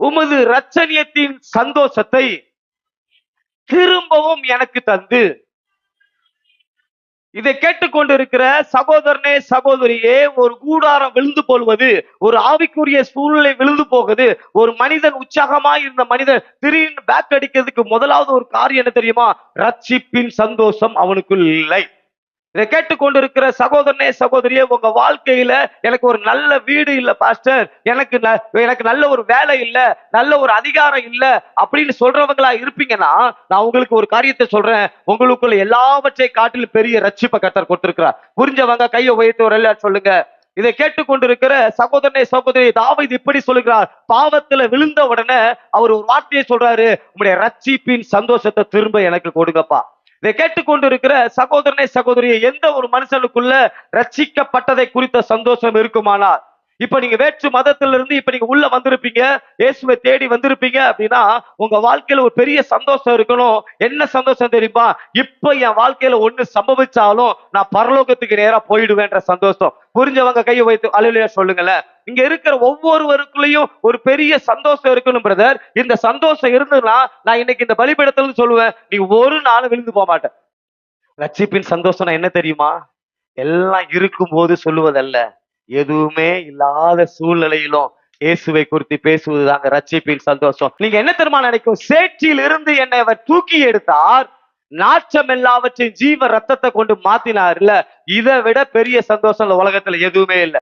உமது ரச்சனியத்தின் சந்தோஷத்தை திரும்பவும் எனக்கு தந்து. இதை கேட்டுக்கொண்டிருக்கிற சகோதரனே சகோதரியே ஒரு கூடாரம் விழுந்து போல்வது ஒரு ஆவிக்குரிய சூழ்நிலை விழுந்து போகுது ஒரு மனிதன் உற்சாகமா இருந்த மனிதன் திடீர்னு பேக் அடிக்கிறதுக்கு முதலாவது ஒரு காரியம் என்ன தெரியுமா? ரட்சிப்பின் சந்தோஷம் அவனுக்குள் இல்லை. இதை கேட்டுக்கொண்டிருக்கிற சகோதரனே சகோதரியே உங்க வாழ்க்கையில எனக்கு ஒரு நல்ல வீடு இல்ல பாஸ்டர் எனக்கு எனக்கு நல்ல ஒரு வேலை இல்ல நல்ல ஒரு அதிகாரம் இல்ல அப்படின்னு சொல்றவங்களா இருப்பீங்கன்னா நான் உங்களுக்கு ஒரு காரியத்தை சொல்றேன். உங்களுக்குள்ள எல்லாவற்றை காட்டிலும் பெரிய ரட்சிப்பை கத்தர் கொடுத்திருக்கிறார். புரிஞ்சவங்க கையை உயர்த்து ஒரு சொல்லுங்க. இதை கேட்டுக்கொண்டிருக்கிற சகோதரனை சகோதரி தாவீது இப்படி சொல்லுகிறார். பாவத்துல விழுந்த உடனே அவர் ஒரு வார்த்தையை சொல்றாரு. உங்களுடைய ரட்சிப்பின் சந்தோஷத்தை திரும்ப எனக்கு கொடுங்கப்பா. இதை கேட்டுக்கொண்டிருக்கிற சகோதரனே சகோதரியை எந்த ஒரு மனுஷனுக்குள்ள ரட்சிக்கப்பட்டதை குறித்த சந்தோஷம் இருக்குமானால் இப்ப நீங்க வேற்று மதத்துல இருந்து இப்ப நீங்க உள்ள வந்திருப்பீங்க இயேசுவை தேடி வந்திருப்பீங்க அப்படின்னா உங்க வாழ்க்கையில ஒரு பெரிய சந்தோஷம் இருக்கணும். என்ன சந்தோஷம் தெரியுமா? இப்ப என் வாழ்க்கையில ஒண்ணு சம்பவிச்சாலும் நான் பரலோகத்துக்கு நேரா போயிடுவேன்ற சந்தோஷம். புரிஞ்சவங்க கையை வைத்து அலுவலியா சொல்லுங்களேன். இங்க இருக்கிற ஒவ்வொருவருக்குள்ளயும் ஒரு பெரிய சந்தோஷம் இருக்கணும் பிரதர் இந்த சந்தோஷம் இருந்ததுன்னா நான் இன்னைக்கு இந்த பலிபீடத்துல சொல்லுவேன் நீ ஒரு நாளும் விழுந்து போக மாட்டேன் ரட்சிப்பின் சந்தோஷம்னா என்ன தெரியுமா? எல்லாம் இருக்கும்போது சொல்லுவதல்ல. எதுவுமே இல்லாத சூழ்நிலையிலும் இயேசுவை குறித்து பேசுவது தாங்க ரட்சிப்பின் சந்தோஷம். நீங்க என்ன தெரியுமா நினைக்கும்? சேற்றில் இருந்து என்னை அவர் தூக்கி எடுத்தார். நாச்சம் எல்லாவற்றையும் ஜீவ ரத்தத்தை கொண்டு மாத்தினார் இல்ல இதை விட பெரிய சந்தோஷம் உலகத்துல எதுவுமே இல்லை.